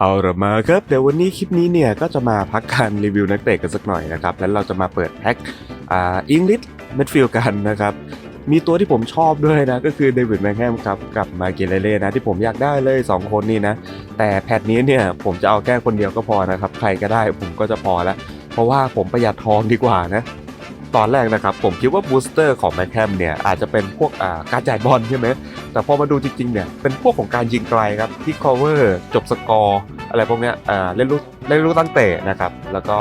เอาละมาครับเดี๋ยววันนี้คลิปนี้เนี่ยก็จะมาพักการรีวิวนักเตะกันสักหน่อยนะครับแล้วเราจะมาเปิดแพ็คอ่าอิงลิสเมดฟิลกันนะครับมีตัวที่ผมชอบด้วยนะ ก็คือเดวิดแมคแฮมครับกับมาเกเลเล่นะที่ผมอยากได้เลย 2 คนนี่นะ แต่แพทนี้เนี่ยผมจะเอาแค่คนเดียวก็พอนะครับ ใครก็ได้ผมก็จะพอแล้ว เพราะว่าผมประหยัดทองดีกว่านะ ตอนแรกนะครับ ผมคิดว่าบูสเตอร์ของแมคแฮมเนี่ยอาจจะเป็นพวกการจ่ายบอลใช่ไหมแต่พอมาดูจริงๆเนี่ยเป็นพวกของการยิงไกลครับที่ cover จบสกอร์อะไรพวกเนี้ยเล่นลูกเล่นลูกตั้งเตะนะครับแล้วก็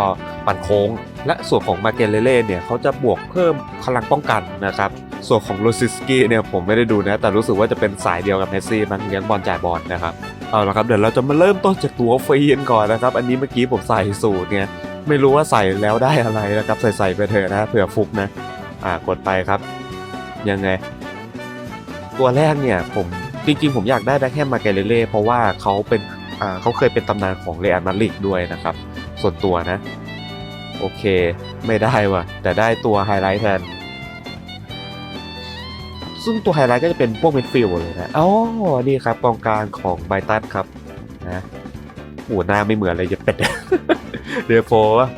ปั่นโค้ง และส่วนของมาเกเลเล่เนี่ยเขาจะบวกเพิ่มพลังป้องกันนะครับส่วนของโรซิสกี้เนี่ยผมไม่ได้ดูนะแต่รู้สึกว่าจะเป็นสายเดียวกับเมสซี่มันเลี้ยงบอลจ่ายบอลนะครับ เอาละครับเดี๋ยวเราจะมาเริ่มต้นจากตัวฟรีกันก่อนนะครับ อันนี้เมื่อกี้ผมใส่สูตรเนี่ยไม่รู้ว่าใส่แล้วได้อะไรนะครับ ใส่ใส่ๆไปเถอะนะเผื่อฟุกนะ อ่ากดไปครับ ยังไง ตัวแรกเนี่ยผมจริงๆ ผมอยากได้แบ็คแฮมมาเกเลเล่เพราะว่าเขาเป็นอ่าเขาเคยเป็นตำนานของเรอัลมาดริดด้วยนะครับ ส่วนตัวนะ โอเค ไม่ได้ว่ะ แต่ได้ตัวไฮไลท์แทน ซึ่งตัวไฮไลท์ก็จะเป็นพวกเมดฟิลด์เลยนะอ๋อนี่ครับกองกลางของไบตันครับนะโอ้หน้าไม่เหมือนเลยจะเป็ดเดฟโฟะ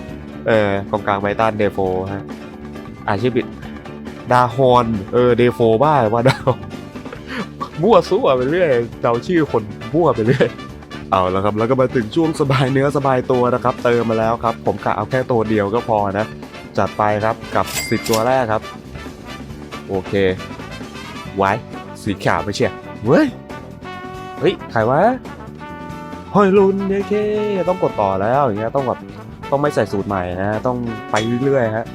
เออกองกลางไบตันเดฟโฟฮะอาชีพบิดดาฮอนเออเดฟโฟบ้าว่าดาวมั่วซั่วไปเรื่อยเดาชื่อคนมั่วไปเรื่อยเอาแล้วครับแล้วก็มาถึงช่วงสบายเนื้อสบายตัวนะครับ เติมมาแล้วครับ ผมกะเอาแค่ตัวเดียวก็พอนะ จัดไปครับกับสิบตัวแรกครับ โอเค ไว้สีขาวไม่เชียเว้ย เฮ้ยใครวะฮอยลุนเนี่ยเคต้องกดต่อแล้วอย่างเงี้ยต้องแบบต้องไม่ใส่สูตรใหม่นะต้องไปเรื่อยๆฮะ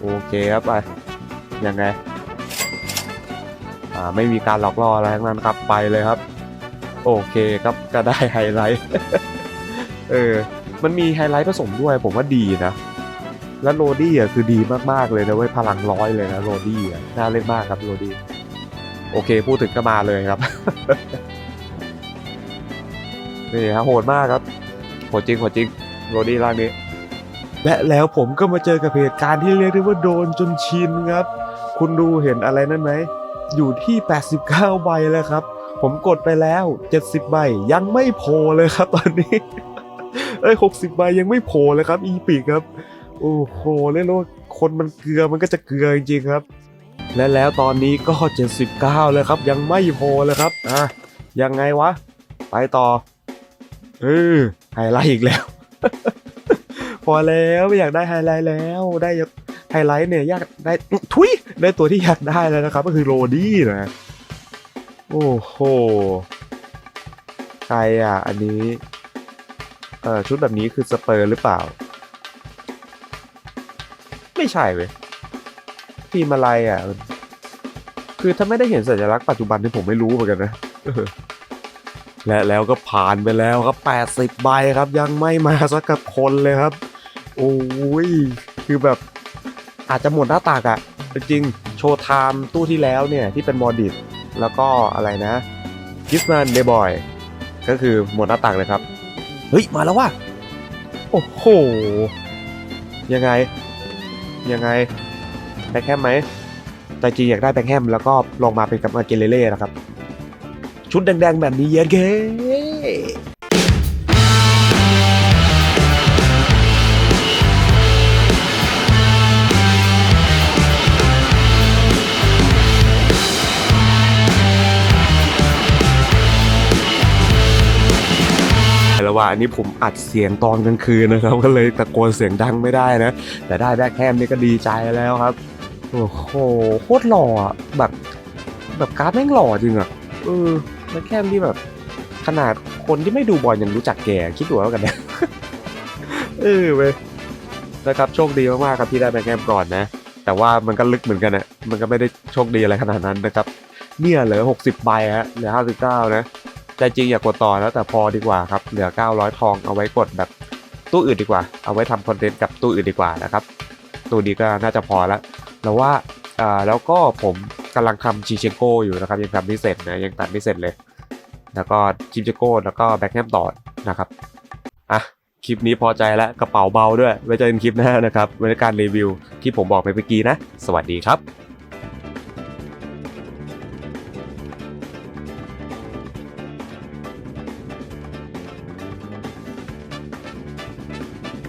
โอเคครับไปยังไงอ่าไม่มีการหลอกล่ออะไรทั้งนั้นครับไปเลยครับ โอเคครับก็ได้ไฮไลท์เออมันมีไฮไลท์ผสมด้วยผมว่าดีนะ แล้วโรดี้อะคือดีมากๆเลยนะเว้ยพลังร้อยเลยนะโรดี้อะน่าเล่นมากครับโรดี้ โอเค พูดถึงก็มาเลยครับ นี่ฮะโหดมากครับโหดจริงโหดจริงโรดี้ร่างนี้ และแล้วผมก็มาเจอกับเหตุการณ์ที่เรียกได้ว่าโดนจนชินครับ คุณดูเห็นอะไรนั่นไหม อยู่ที่ 89 ใบแล้วครับ ผมกดไปแล้ว 70 ใบ ยังไม่โผล่เลยครับตอนนี้ เอ้ย 60 ใบยังไม่โผล่เลยครับ อีพิกครับ โอ้โหเรียกได้ว่าคนมันเกลือมันก็จะเกลือจริงๆครับ และแล้วตอนนี้ก็ 79แล้วครับ ยังไม่โผล่เลยครับอะยังไงวะ ไปต่อเออไฮไลท์อีกแล้ว พอแล้วไม่อยากได้ไฮไลท์แล้วได้ไฮไลท์เนี่ยยากได้ทุยได้ตัวที่อยากได้แล้วนะครับ ก็คือโรดี้นะโอ้โหใครอะ อันนี้เออชุดแบบนี้คือสเปอร์หรือเปล่า ไม่ใช่เว้ย ทีมอะไรอะ คือถ้าไม่ได้เห็นสัญลักษณ์ปัจจุบันที่ผมไม่รู้เหมือนกันนะ และแล้วก็ผ่านไปแล้วครับ 80 ใบครับ ยังไม่มาสักกับคนเลยครับ โอ้ย คือแบบอาจจะหมดหน้าตากอะจริงโชว์ไทม์ตู้ที่แล้วเนี่ย ที่เป็นมอดิตแล้วก็อะไรนะกิสมันเดบอยก็คือหมดหน้าตากเลยครับ เฮ้ย มาแล้วว่ะ โอ้โห ยังไง ยังไง แบ็คแฮมไหมแต่จริงอยากได้แบ็คแฮมแล้วก็ลองมาเป็นกับมาเกเลเล่นะครับ ชุดแดงๆแบบนี้เย็นเก้แล้วว่าอันนี้ผมอัดเสียงตอนกลางคืนนะครับ ก็เลยตะโกนเสียงดังไม่ได้นะ แต่ได้แบ็คแฮมนี่ก็ดีใจแล้วครับ โอ้โหโคตรหล่ออะแบบแบบการ์ดแม่งหล่อจริงอะเออแบ็คแฮมที่แบบ ขนาดคนที่ไม่ดูบอลยังรู้จักแกคิดดูแล้วกันนะเออเว้ยนะครับโชคดีมากๆครับที่ได้แบ็คแฮมก่อนนะ แต่ว่ามันก็ลึกเหมือนกันนะมันก็ไม่ได้โชคดีอะไรขนาดนั้นนะครับ เนี่ยเหลือ 60ใบฮะเหลือ 59 นะใจจริงอยากกดต่อแล้วแต่พอดีกว่าครับ เหลือ 900 ทองเอาไว้กดแบบตู้อื่นดีกว่า เอาไว้ทำคอนเทนต์กับตู้อื่นดีกว่านะครับ ตู้นี้ก็น่าจะพอแล้ว แล้วว่าอ่าแล้วก็ผมกำลังทำชิเชโกอยู่นะครับ ยังทำไม่เสร็จนะยังตัดไม่เสร็จเลย แล้วก็ชิเชโกแล้วก็แบ็กแฮมต่อนะครับอะคลิปนี้พอใจแล้วกระเป๋าเบาด้วยไว้เจอกันคลิปหน้านะครับไว้ในการรีวิวที่ผมบอกไปเมื่อกี้นะ สวัสดีครับ